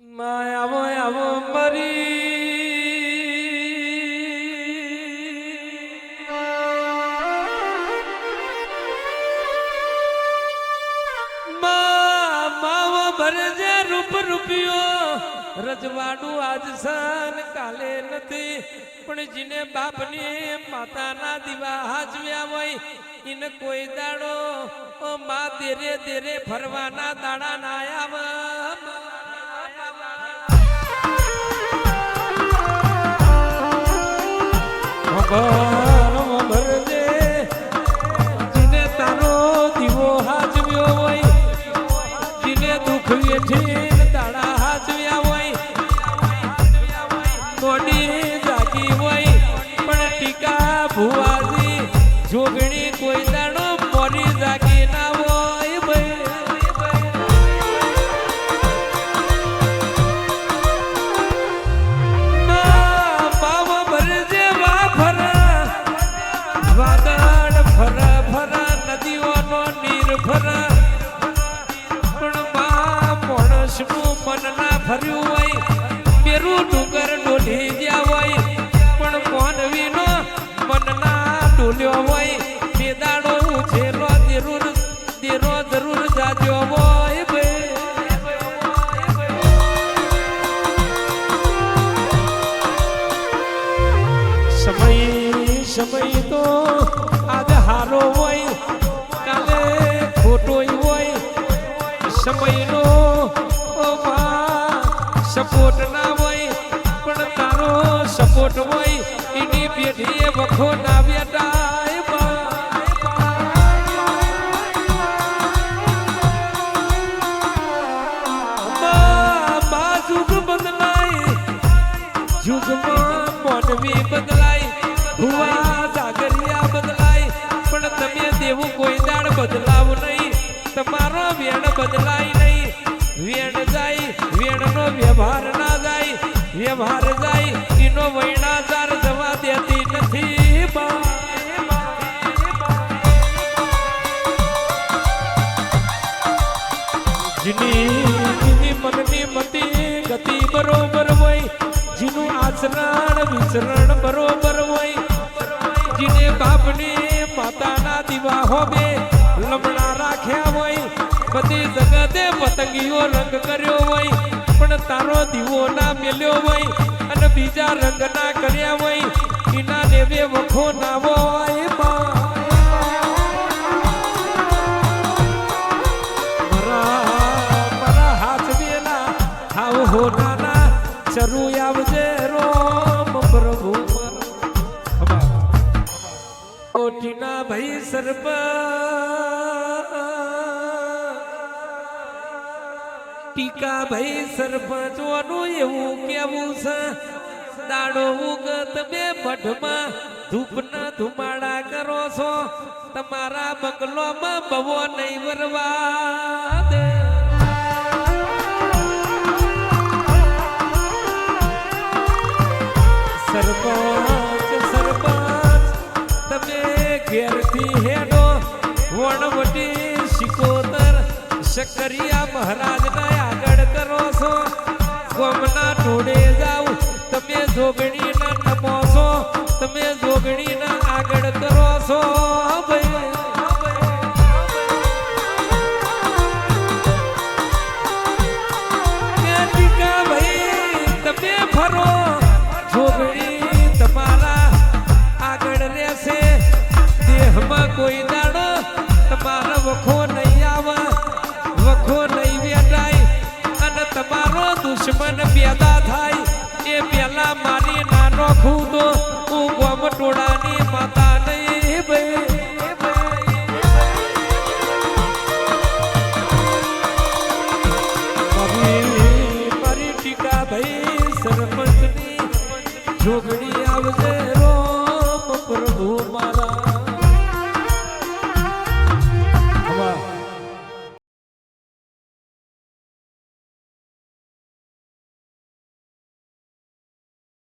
માં આવો મરી. માવો ભરજે રૂપ રૂપિયો. રજવાડું આજ સન કાલે નથી. પણ જીને બાપની માતાના દીવા હાજવ્યા હોય એને કોઈ દાડો. ઓ માં ધીરે ધીરે ફરવાના દાડા ના આવે Oh. માણસનું મન ના ભર્યું હોય, મેરું ડુંગર ડોલી ગયા હોય, પણ મોનવીનો મન ના ડોલ્યો હોય. બેદાડો ઉછેલો જરૂર, દેરો જરૂર જાજો હોય બે સમય સમય તો સપોર્ટ હોય, એની પેઢીએ વખો ના બેટા બદલાય. યુગમાં મોનવી બદલાય. ભુવા જાગરિયા બદલાય. પણ તમે દેવું કોઈ દાડ બદલાવ નહીં. તમારો વેણ બદલાય નહીં. વેણ જાય, વેણનો વ્યવહાર ના જાય. વ્યવહાર જાય. એનો વૈણાચાર જવા દેતી નથી જીની મનની મતી ગતિ બરોબર હોય, જીનું આચરણ વિચરણ બરોબર હોય. જીને બાપની માતાના દીવા હોબે લમણા રાખ્યા હોય, બધી જગતે પતંગીઓ રંગ કર્યો હોય, પણ તારો દીવો ના મેલ્યો હોય અને બીજા રંગ ના કર્યા હોય, એના દેવે વખો ના હોય બા મારા. મારા હાથ વેલા હાવ હોનાના, ચરુ આવજે રોમ પ્રભુ. કોટીના ભાઈ સરપ ટીકા ભાઈ સરપંચોનું એવું કેવું છે, દાડો ઉગત બે મઢમાં ધૂપના ધુમાડા કરો છો, તમારા બંગલોમાં બવો નહીં વરવા દે. સરપંચ સરપંચ, તમે ઘેરથી શકરિયા મહારાજના આગળ કરો છો. ગોમના ઢોળે જાવ તમે જોગણીના નમો છો. તમે જોગણીના આગળ કરો છો. દુશ્મન પેદા થાય, એ પેલા મારી નાનો ખૂતો, હું ગોમ ટોળાની માતા નહીં ભાઈ જોગણી